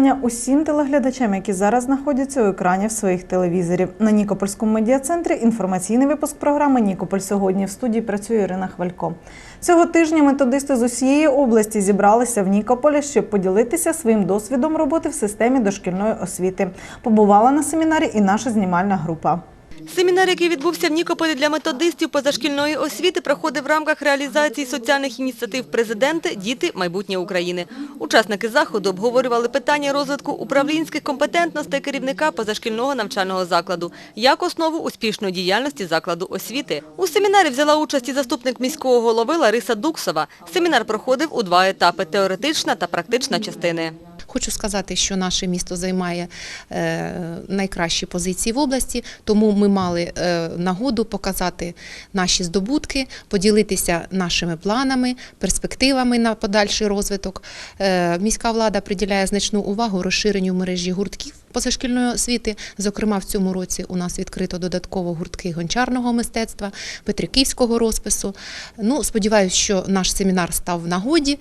вітання усім телеглядачам, які зараз знаходяться у екранів своїх телевізорів. На Нікопольському медіа-центрі інформаційний випуск програми Нікополь сьогодні в студії працює Ірина Хвалько. Цього тижня методисти з усієї області зібралися в Нікополі, щоб поділитися своїм досвідом роботи в системі дошкільної освіти. Побувала на семінарі і наша знімальна група. Семінар, який відбувся в Нікополі для методистів позашкільної освіти, проходив в рамках реалізації соціальних ініціатив президента «Діти. Майбутнє України». Учасники заходу обговорювали питання розвитку управлінських компетентностей керівника позашкільного навчального закладу як основу успішної діяльності закладу освіти. У семінарі взяла участь і заступник міського голови Лариса Дуксова. Семінар проходив у два етапи – теоретична та практична частини. Хочу сказати, що наше місто займає е, найкращі позиції в області, тому ми мали е, нагоду показати наші здобутки, поділитися нашими планами, перспективами на подальший розвиток. Е, Міська влада приділяє значну увагу розширенню мережі гуртків позашкільної освіти. Зокрема, в цьому році у нас відкрито додатково гуртки гончарного мистецтва, петриківського розпису. Ну, сподіваюся, що наш семінар став в нагоді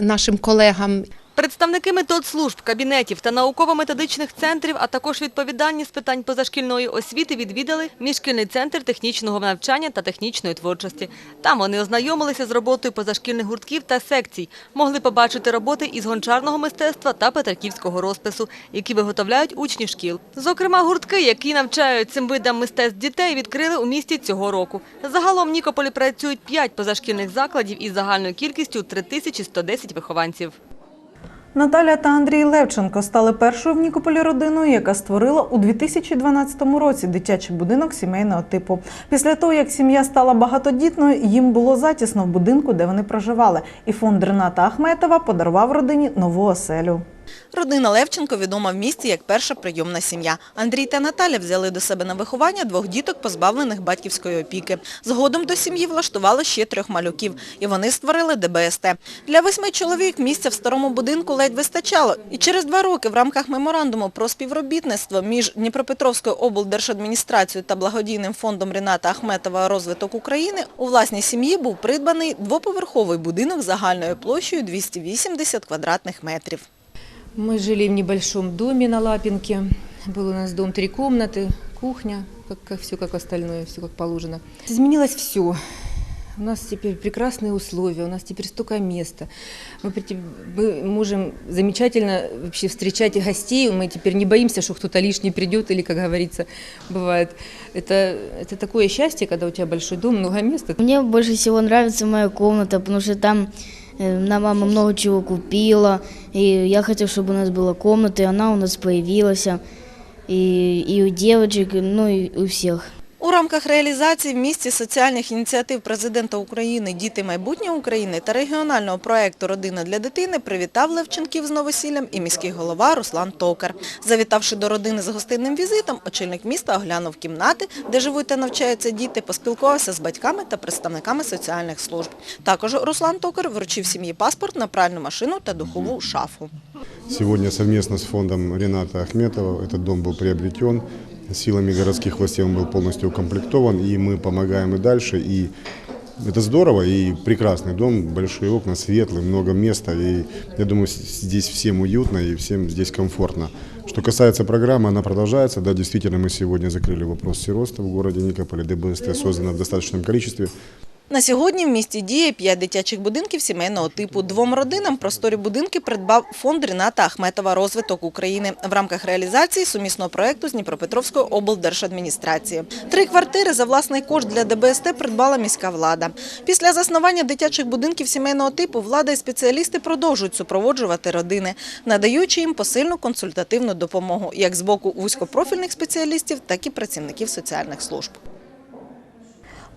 нашим колегам. Представники методслужб, кабінетів та науково-методичних центрів, а також відповідальні з питань позашкільної освіти відвідали міжшкільний центр технічного навчання та технічної творчості. Там вони ознайомилися з роботою позашкільних гуртків та секцій, могли побачити роботи із гончарного мистецтва та петриківського розпису, які виготовляють учні шкіл. Зокрема, гуртки, які навчають цим видам мистецтв дітей, відкрили у місті цього року. Загалом в Нікополі працюють 5 позашкільних закладів із загальною кількістю 3110 вихованців. Наталя та Андрій Левченко стали першою в Нікополі родиною, яка створила у 2012 році дитячий будинок сімейного типу. Після того, як сім'я стала багатодітною, їм було затісно в будинку, де вони проживали. І фонд Рената Ахметова подарував родині нову оселю. Родина Левченко відома в місті як перша прийомна сім'я. Андрій та Наталя взяли до себе на виховання двох діток, позбавлених батьківської опіки. Згодом до сім'ї влаштували ще трьох малюків, і вони створили ДБСТ. Для восьми чоловік місця в старому будинку ледь вистачало. І через два роки в рамках меморандуму про співробітництво між Дніпропетровською облдержадміністрацією та благодійним фондом Ріната Ахметова «Розвиток України» у власній сім'ї був придбаний двоповерховий будинок загальною площею 280 квадратних метрів. Мы жили в небольшом доме на Лапинке. Был у нас дом три комнаты, кухня, как, как все как остальное, все как положено. Изменилось все. У нас теперь прекрасные условия, у нас теперь столько места. Мы, мы можем замечательно вообще встречать гостей. Мы теперь не боимся, что кто-то лишний придет или, как говорится, бывает. Это, это такое счастье, когда у тебя большой дом, много места. Мне больше всего нравится моя комната, потому что там э, нам мама много чего купила, и я хотел, чтобы у нас была комната, и она у нас появилась, и, и у девочек, ну и у всех. У рамках реалізації в місті соціальних ініціатив президента України «Діти. Майбутнє України» та регіонального проекту «Родина для дитини» привітав Левченків з новосіллям і міський голова Руслан Токар. Завітавши до родини з гостинним візитом, очільник міста оглянув кімнати, де живуть та навчаються діти, поспілкувався з батьками та представниками соціальних служб. Також Руслан Токар вручив сім'ї паспорт на пральну машину та духову шафу. Сегодня совместно с фондом Рената Ахметова этот дом был приобретен. Силами городских властей он был полностью укомплектован, и мы помогаем и дальше. И это здорово, и прекрасный дом, большие окна, светлый, много места. И я думаю, здесь всем уютно и всем здесь комфортно. Что касается программы, она продолжается. Да, действительно, мы сегодня закрыли вопрос сиротства в городе Никополе. ДБСТ создано в достаточном количестве. На сьогодні в місті діє 5 дитячих будинків сімейного типу. Двом родинам просторі будинки придбав фонд Ріната Ахметова «Розвиток України» в рамках реалізації сумісного проєкту з Дніпропетровської облдержадміністрації. Три квартири за власний кошт для ДБСТ придбала міська влада. Після заснування дитячих будинків сімейного типу влада і спеціалісти продовжують супроводжувати родини, надаючи їм посильну консультативну допомогу як з боку вузькопрофільних спеціалістів, так і працівників соціальних служб.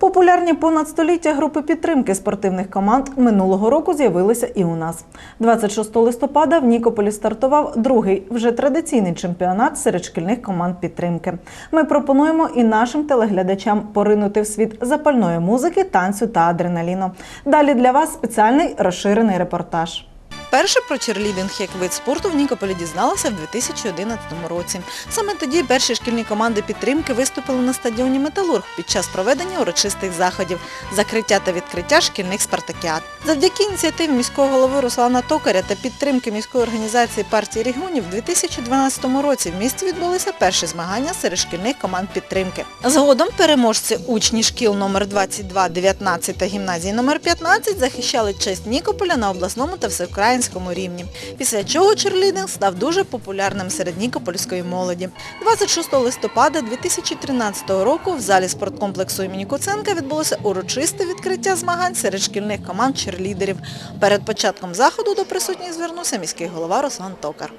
Популярні понад століття групи підтримки спортивних команд минулого року з'явилися і у нас. 26 листопада в Нікополі стартував другий вже традиційний чемпіонат серед шкільних команд підтримки. Ми пропонуємо і нашим телеглядачам поринути в світ запальної музики, танцю та адреналіну. Далі для вас спеціальний розширений репортаж. Вперше про черлідинг як вид спорту в Нікополі дізналася в 2011 році. Саме тоді перші шкільні команди підтримки виступили на стадіоні Металург під час проведення урочистих заходів, закриття та відкриття шкільних спартакіад. Завдяки ініціативі міського голови Руслана Токаря та підтримки міської організації партії регіонів у 2012 році в місті відбулися перші змагання серед шкільних команд підтримки. Згодом переможці учні шкіл номер 22, 19 та гімназії номер 15 захищали честь Нікополя на обласному та всеукраїнському рівні. Після чого черлідинг став дуже популярним серед нікопольської молоді. 26 листопада 2013 року в залі спорткомплексу імені Куценка відбулося урочисте відкриття змагань серед шкільних команд черлідерів. Перед початком заходу до присутніх звернувся міський голова Руслан Токар.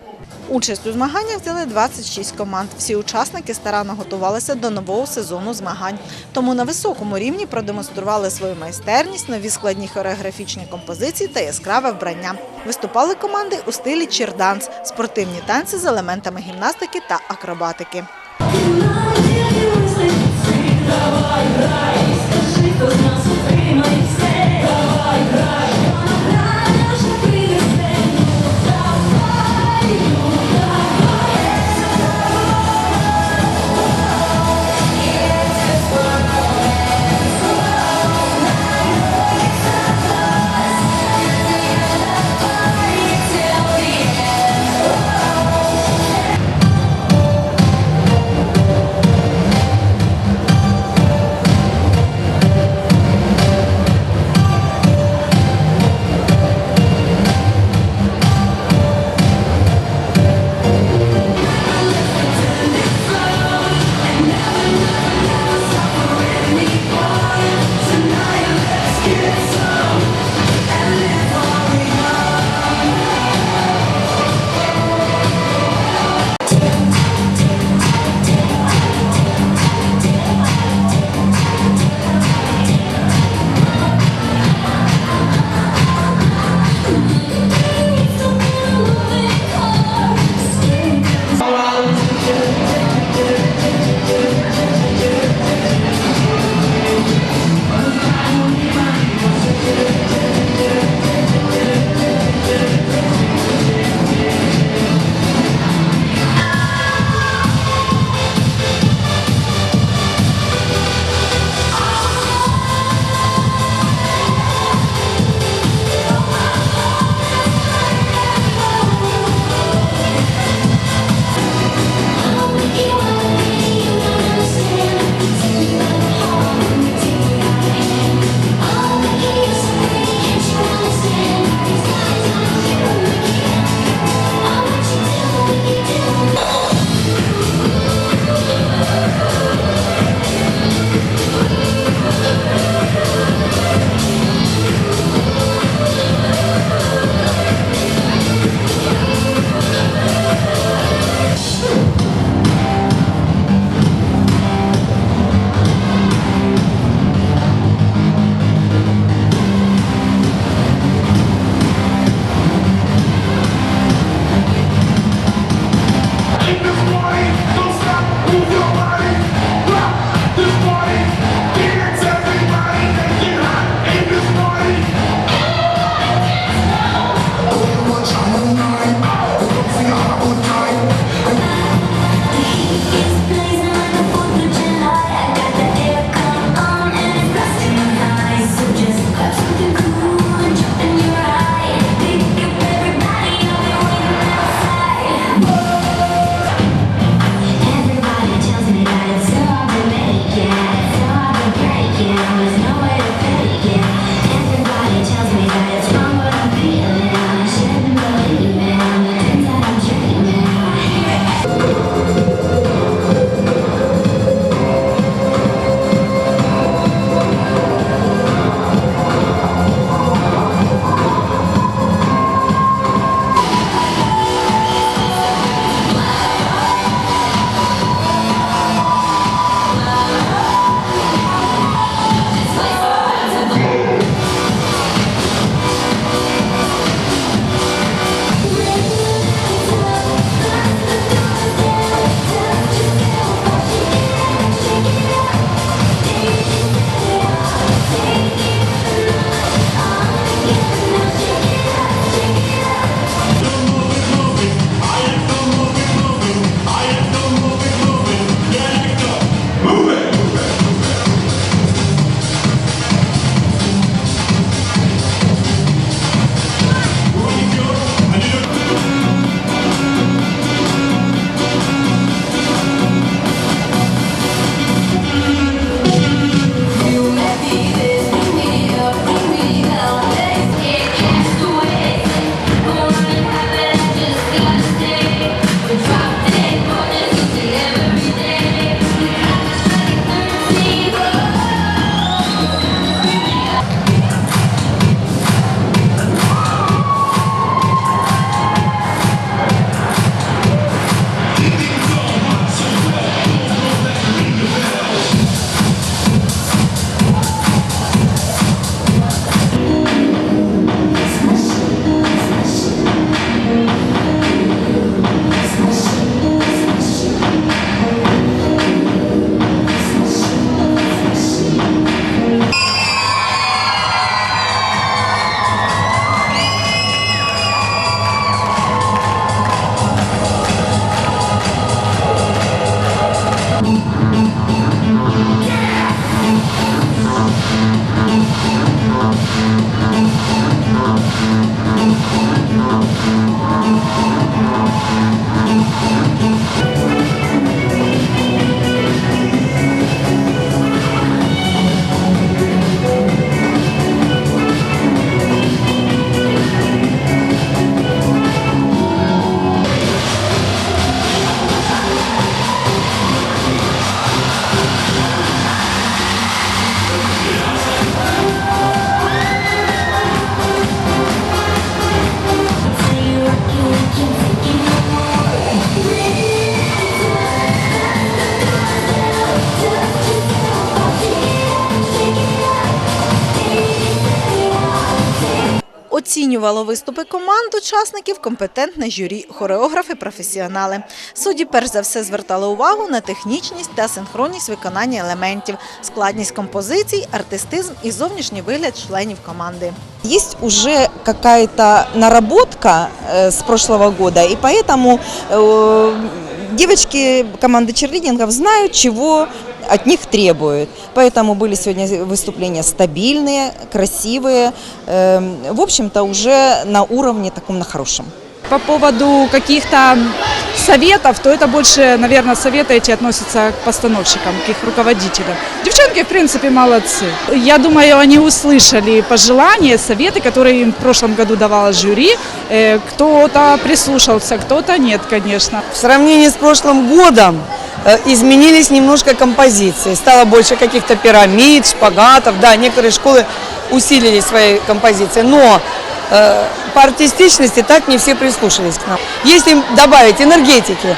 Участь у змаганнях взяли 26 команд. Всі учасники старанно готувалися до нового сезону змагань. Тому на високому рівні продемонстрували свою майстерність, нові складні хореографічні композиції та яскраве вбрання. Виступали команди у стилі чірданс, спортивні танці з елементами гімнастики та акробатики. Оцінювало виступи команд учасників компетентне журі, хореографи, професіонали. Судді перш за все звертали увагу на технічність та синхронність виконання елементів, складність композицій, артистизм і зовнішній вигляд членів команди. Есть уже какая-то наработка э, с прошлого года, и поэтому э, девочки команды черлидингов знают, чего От них требуют. Поэтому были сегодня выступления стабильные, красивые, э, в общем-то уже на уровне таком на хорошем. По поводу каких-то советов, то это больше, наверное, советы эти относятся к постановщикам, к их руководителям. Девчонки, в принципе, молодцы. Я думаю, они услышали пожелания, советы, которые им в прошлом году давало жюри. Э, Кто-то прислушался, кто-то нет, конечно. В сравнении с прошлым годом э, изменились немножко композиции. Стало больше каких-то пирамид, шпагатов. Да, некоторые школы усилили свои композиции, но э, по артистичности так не все прислушались к нам. Если добавить энергетики,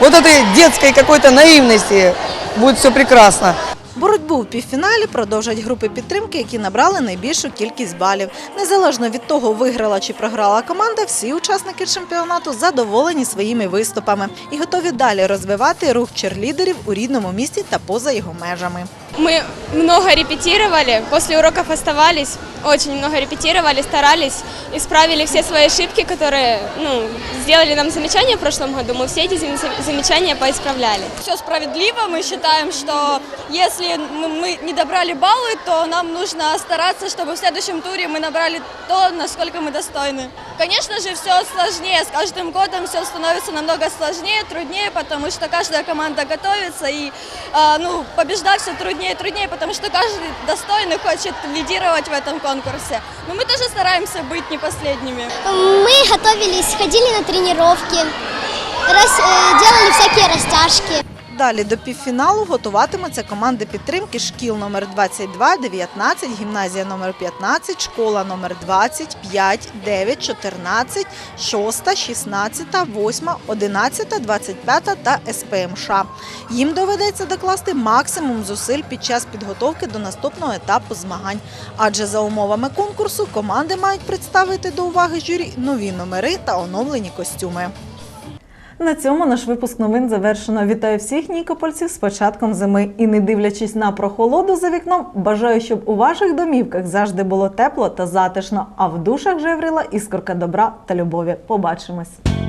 вот этой детской какой-то наивности, будет все прекрасно. Боротьбу в півфіналі продовжать групи підтримки, які набрали найбільшу кількість балів. Незалежно від того, виграла чи програла команда, всі учасники чемпіонату задоволені своїми виступами і готові далі розвивати рух черлідерів у рідному місті та поза його межами. Мы много репетировали, после уроков оставались, очень много репетировали, старались, исправили все свои ошибки, которые ну, сделали нам замечания в прошлом году. Мы все эти зам- замечания поисправляли. все справедливо. Мы считаем, что если мы мы не добрали баллы, то нам нужно стараться, чтобы в следующем туре мы набрали то, насколько мы достойны. Конечно же, все сложнее. С каждым годом все становится намного сложнее, труднее, потому что каждая команда готовится, и а, ну, побеждать все труднее И труднее, потому что каждый достойный хочет лидировать в этом конкурсе. Но мы тоже стараемся быть не последними. Мы готовились, ходили на тренировки, делали всякие растяжки. Далі до півфіналу готуватимуться команди підтримки шкіл номер 22, 19, гімназія номер 15, школа номер 20, 5, 9, 14, 6, 16, 8, 11, 25 та СПМШ. Їм доведеться докласти максимум зусиль під час підготовки до наступного етапу змагань. Адже за умовами конкурсу команди мають представити до уваги журі нові номери та оновлені костюми. На цьому наш випуск новин завершено. Вітаю всіх нікопольців з початком зими. І не дивлячись на прохолоду за вікном, бажаю, щоб у ваших домівках завжди було тепло та затишно, а в душах жевріла іскорка добра та любові. Побачимось!